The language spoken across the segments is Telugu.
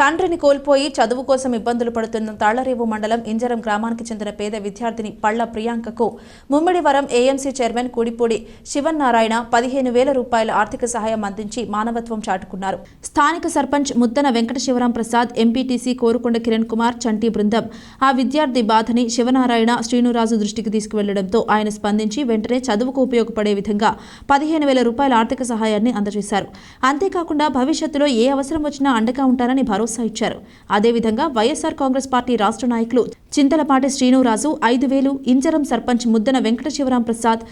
తండ్రిని కోల్పోయి చదువు కోసం ఇబ్బందులు పడుతున్న తాళ్ళరేవు మండలం ఇంజరం గ్రామానికి చెందిన పేద విద్యార్థిని పళ్ళ ప్రియాంకకు Mummidivaram A M C chairman Kudipudi Sivannarayana పదిహేను వేల రూపాయల ఆర్థిక సహాయం అందించి మానవత్వం చాటుకున్నారు. స్థానిక sarpanch Muddana Venkata Sivaram Prasad M P T C Korukonda Kiran Kumar Chanti బృందం. ఆ విద్యార్థి బాధని శివనారాయణ శ్రీనురాజు దృష్టికి తీసుకువెళ్ళడంతో ఆయన స్పందించి వెంటనే చదువుకు ఉపయోగపడే విధంగా పదిహేను వేల రూపాయల ఆర్థిక సహాయాన్ని అందజేశారు. అంతేకాకుండా భవిష్యత్తులో ఏ అవసరం వచ్చినా అండగా ఉంటారని భరోసా ఇచ్చారు. అదేవిధంగా వైఎస్ఆర్ కాంగ్రెస్ పార్టీ రాష్ట్ర నాయకులు చింతలపాటి శ్రీనురాజు ఐదు వేలు Injaram sarpanch Muddana Venkata Sivaram Prasad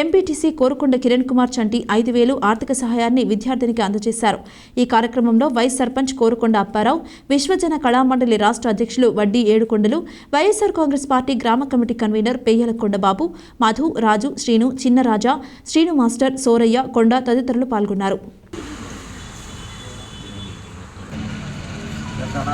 M P T C Korukonda Kiran Kumar Chanti ఐదు వేలు ఆర్థిక సహాయాన్ని విద్యార్థినికి అందజేశారు. ఈ కార్యక్రమంలో వైస్ సర్పంచ్ కోరుకొండ అప్పారావు విశ్వజన కళామండలి రాష్ట్ర అధ్యక్షులు Vaddi Yedukondalu Y S R Congress party గ్రామ committee convener Peyyala Kondababu Madhu Raju Srinu Chinnaraja Srinu master Soraiah Konda తదితరులు పాల్గొన్నారు.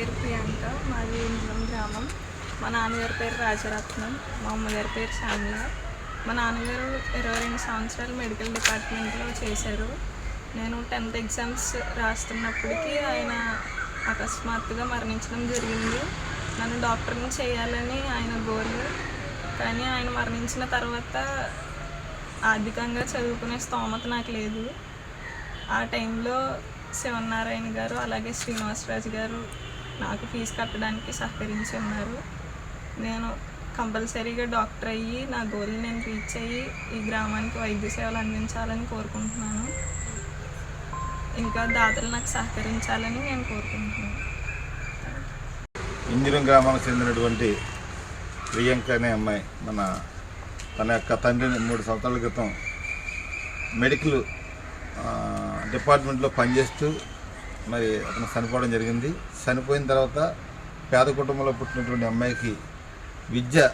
పేరు ప్రియాంక మాది ఇంద్రం గ్రామం. మా నాన్నగారి పేరు రాజరత్నం మా అమ్మగారి పేరు శామ్య మా నాన్నగారు ఇరవై రెండు సంవత్సరాలు మెడికల్ డిపార్ట్మెంట్లో చేశారు. నేను టెన్త్ ఎగ్జామ్స్ రాస్తున్నప్పటికీ ఆయన అకస్మాత్తుగా మరణించడం జరిగింది. నన్ను డాక్టర్ని చేయాలని ఆయన గోల్. కానీ ఆయన మరణించిన తర్వాత ఆర్థికంగా చదువుకునే స్తోమత నాకు లేదు. ఆ టైంలో శివనారాయణ గారు అలాగే శ్రీనివాసరాజు గారు నాకు ఫీజు కట్టడానికి సహకరించి ఉన్నారు. నేను కంపల్సరీగా డాక్టర్ అయ్యి నా గోల్ నేను రీచ్ అయ్యి ఈ గ్రామానికి వైద్య సేవలు అందించాలని కోరుకుంటున్నాను. ఇంకా దాతలు నాకు సహకరించాలని నేను కోరుకుంటున్నాను. ఇంజరం గ్రామానికి చెందినటువంటి ప్రియాంక అనే అమ్మాయి మన తన యొక్క తండ్రిని మూడు సంవత్సరాల క్రితం మెడికల్ డిపార్ట్మెంట్లో పనిచేస్తూ మరి అతను చనిపోవడం జరిగింది. చనిపోయిన తర్వాత పేద కుటుంబంలో పుట్టినటువంటి అమ్మాయికి విద్య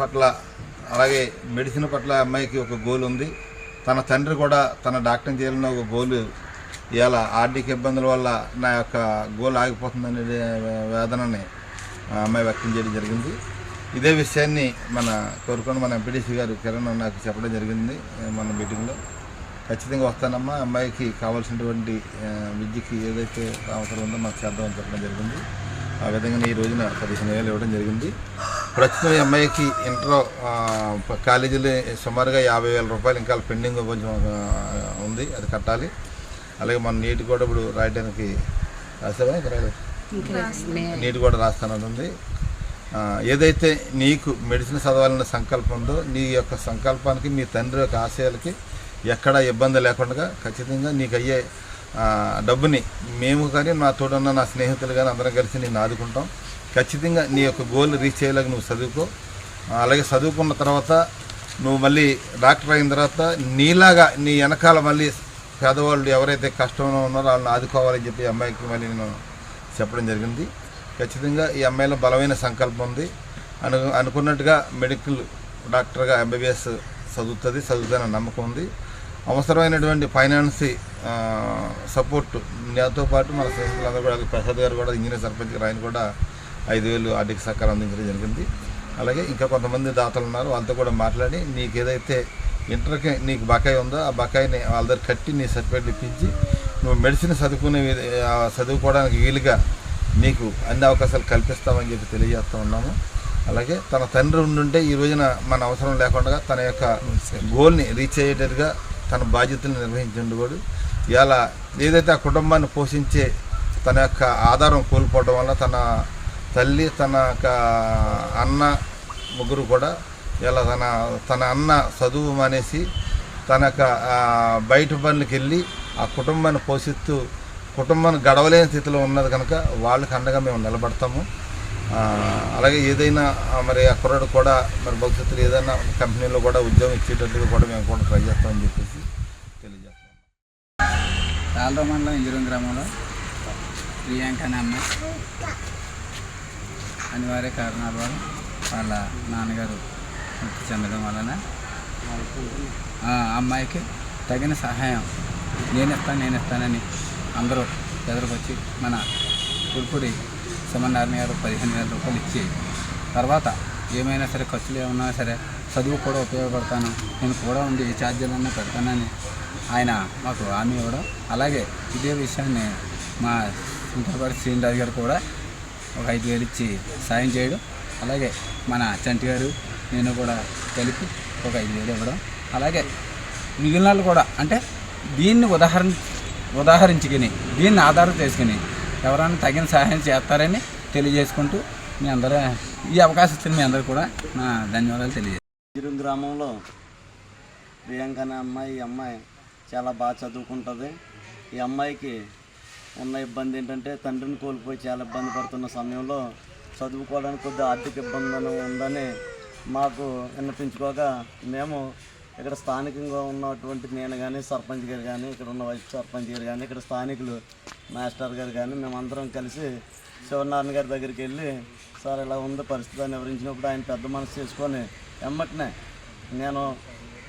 పట్ల అలాగే మెడిసిన్ పట్ల అమ్మాయికి ఒక గోల్ ఉంది. తన తండ్రి కూడా తన డాక్టర్ చేయాలన్న ఒక గోలు ఇవాళ ఆర్థిక ఇబ్బందుల వల్ల నా యొక్క గోల్ ఆగిపోతుందనే వేదనని అమ్మాయి వ్యక్తం చేయడం జరిగింది. ఇదే విషయాన్ని మన కోరుకొని మన ఎంపీడీసీ గారు కిరణ్ నాకు చెప్పడం జరిగింది మన మీటింగ్లో. ఖచ్చితంగా వస్తానమ్మా. అమ్మాయికి కావాల్సినటువంటి విద్యకి ఏదైతే అవసరం ఉందో మాకు చేద్దామని చెప్పడం జరిగింది. ఆ విధంగా ఈ రోజున పదిహేను వేలు ఇవ్వడం జరిగింది. ప్రస్తుతం ఈ అమ్మాయికి ఇంటర్ కాలేజీలో సుమారుగా యాభై వేల రూపాయలు ఇంకా పెండింగ్ కొంచెం ఉంది అది కట్టాలి. అలాగే మన నీటి కూడా ఇప్పుడు రాయడానికి రాసావా? నీటి కూడా రాస్తానని ఉంది. ఆ, ఏదైతే నీకు మెడిసిన్ చదవాలన్న సంకల్పం ఉందో నీ యొక్క సంకల్పానికి మీ తండ్రి యొక్క ఆశయాలకి ఎక్కడ ఇబ్బంది లేకుండా ఖచ్చితంగా నీకు అయ్యే డబ్బుని మేము కానీ నా తోడున్న నా స్నేహితులు కానీ అందరం కలిసి నేను ఆదుకుంటాం. ఖచ్చితంగా నీ యొక్క గోల్ రీచ్ అయ్యేలాగా నువ్వు చదువుకో. అలాగే చదువుకున్న తర్వాత నువ్వు మళ్ళీ డాక్టర్ అయిన తర్వాత నీలాగా నీ వెనకాల మళ్ళీ పేదవాళ్ళు ఎవరైతే కష్టంలో ఉన్నారో వాళ్ళని ఆదుకోవాలని చెప్పి అమ్మాయికి మళ్ళీ నేను చెప్పడం జరిగింది. ఖచ్చితంగా ఈ అమ్మాయిలో బలమైన సంకల్పం ఉంది. అను అనుకున్నట్టుగా మెడికల్ డాక్టర్గా ఎంబీబీఎస్ చదువుతుంది చదువుతుందన్న నమ్మకం ఉంది. అవసరమైనటువంటి ఫైనాన్స్ సపోర్ట్ నాతో పాటు మన స్నేహితులందరూ కూడా ప్రసాద్ గారు కూడా ఇంజనీర్ సర్పంచ్ గారు ఆయన కూడా ఐదు వేలు ఆర్థిక సహకారం అందించడం జరిగింది. అలాగే ఇంకా కొంతమంది దాతలు ఉన్నారు వాళ్ళతో కూడా మాట్లాడి నీకు ఏదైతే ఇంటర్కి నీకు బకాయి ఉందో ఆ బకాయిని వాళ్ళ దగ్గర కట్టి నీ సర్టిఫికేట్ ఇప్పించి నువ్వు మెడిసిన్ చదువుకునే చదువుకోవడానికి వీలుగా నీకు అన్ని అవకాశాలు కల్పిస్తామని చెప్పి తెలియజేస్తూ ఉన్నాము. అలాగే తన తండ్రి ఉండుంటే ఈ రోజున మన అవసరం లేకుండా తన యొక్క గోల్ని రీచ్ అయ్యేటట్టుగా తన బాధ్యతలు నిర్వహించుండేవాడు ఇలా ఏదైతే ఆ కుటుంబాన్ని పోషించే తన యొక్క ఆధారం కోల్పోవడం వల్ల తన తల్లి తన యొక్క అన్న ముగ్గురు కూడా ఇలా తన తన అన్న చదువు మానేసి తన యొక్క బయట పనులకు వెళ్ళి ఆ కుటుంబాన్ని పోషిస్తూ కుటుంబాన్ని గడవలేని స్థితిలో ఉన్నది కనుక వాళ్ళకి అండగా మేము నిలబడతాము. అలాగే ఏదైనా మరి ఆ కుర్రాడు కూడా మరి భవిష్యత్తులో ఏదైనా కంపెనీలో కూడా ఉద్యోగం ఇచ్చేటట్టుగా కూడా మేము కూడా ట్రై చేస్తామని చెప్పేసి తాళ్ళ మండలం ఇంజరం గ్రామంలో ప్రియాంక అనే అమ్మాయి. అనివార్య కారణాల వల్ల వాళ్ళ నాన్నగారు మృతి చెందడం వలన ఆ అమ్మాయికి తగిన సహాయం నేను ఇస్తాను నేను ఇస్తానని అందరూ ఎదురుకొచ్చి మన పుల్పూడి సుమన్నారాయణ గారు పదిహేను వేల రూపాయలు ఇచ్చి తర్వాత ఏమైనా సరే ఖర్చులు ఏమన్నా సరే చదువు కూడా ఉపయోగపడతాను. నేను కూడా ఉండి ఏ ఛార్జీలన్నా పెడతానని ఆయన మాకు హామీ ఇవ్వడం. అలాగే ఇదే విషయాన్ని మా సింతపాటి శ్రీనిరాజు గారు కూడా ఒక ఐదు వేలు ఇచ్చి సాయం చేయడం. అలాగే మన చంటి గారు నేను కూడా కలిపి ఒక ఐదు వేలు ఇవ్వడం. అలాగే మిగిలిన వాళ్ళు కూడా అంటే దీన్ని ఉదాహరణ ఉదాహరించుకుని దీన్ని ఆధారం చేసుకుని ఎవరైనా తగిన సహాయం చేస్తారని తెలియజేసుకుంటూ మీ అందరూ ఈ అవకాశం ఇచ్చిన మీ అందరూ కూడా నా ధన్యవాదాలు తెలియజేస్తాను ఇరు గ్రామంలో ప్రియాంక అనే అమ్మాయి ఈ అమ్మాయి చాలా బాగా చదువుకుంటుంది. ఈ అమ్మాయికి ఉన్న ఇబ్బంది ఏంటంటే తండ్రిని కోల్పోయి చాలా ఇబ్బంది పడుతున్న సమయంలో చదువుకోవడానికి కొద్దిగా ఆర్థిక ఇబ్బంది ఉందని మాకు విన్నపించుకోగా మేము ఇక్కడ స్థానికంగా ఉన్నటువంటి నేను కానీ సర్పంచ్ గారు కానీ ఇక్కడ ఉన్న వైస్ సర్పంచ్ గారు కానీ ఇక్కడ స్థానికులు మాస్టర్ గారు కానీ మేమందరం కలిసి శివనారాయణ గారి దగ్గరికి వెళ్ళి సార్ ఇలా ఉంది పరిస్థితి అని వివరించినప్పుడు ఆయన పెద్ద మనసు చేసుకొని వెమ్మటనే నేను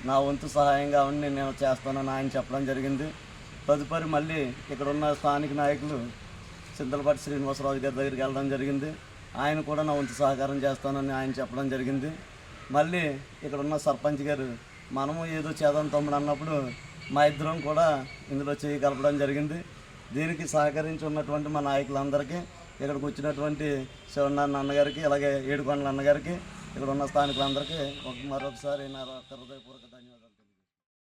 నా వంతు సహాయంగా ఉండి నేను చేస్తానని ఆయన చెప్పడం జరిగింది. తదుపరి మళ్ళీ ఇక్కడ ఉన్న స్థానిక నాయకులు చింతలపాటి శ్రీనివాసరావు గారి దగ్గరికి వెళ్ళడం జరిగింది. ఆయన కూడా నా వంతు సహకారం చేస్తానని ఆయన చెప్పడం జరిగింది. మళ్ళీ ఇక్కడ ఉన్న సర్పంచ్ గారు మనము ఏదో చేద్దాం తమ్ముడు అన్నప్పుడు మా ఇద్దరం కూడా ఇందులో చేయి కలపడం జరిగింది. దీనికి సహకరించి ఉన్నటువంటి మా నాయకులందరికీ ఇక్కడికి వచ్చినటువంటి శివనారాయణ అన్నగారికి అలాగే ఏడుకొండల అన్నగారికి ఇక్కడ ఉన్న స్థానికులందరికీ ఒక మరొకసారి నా హృదయపూర్వక ధన్యవాదాలు.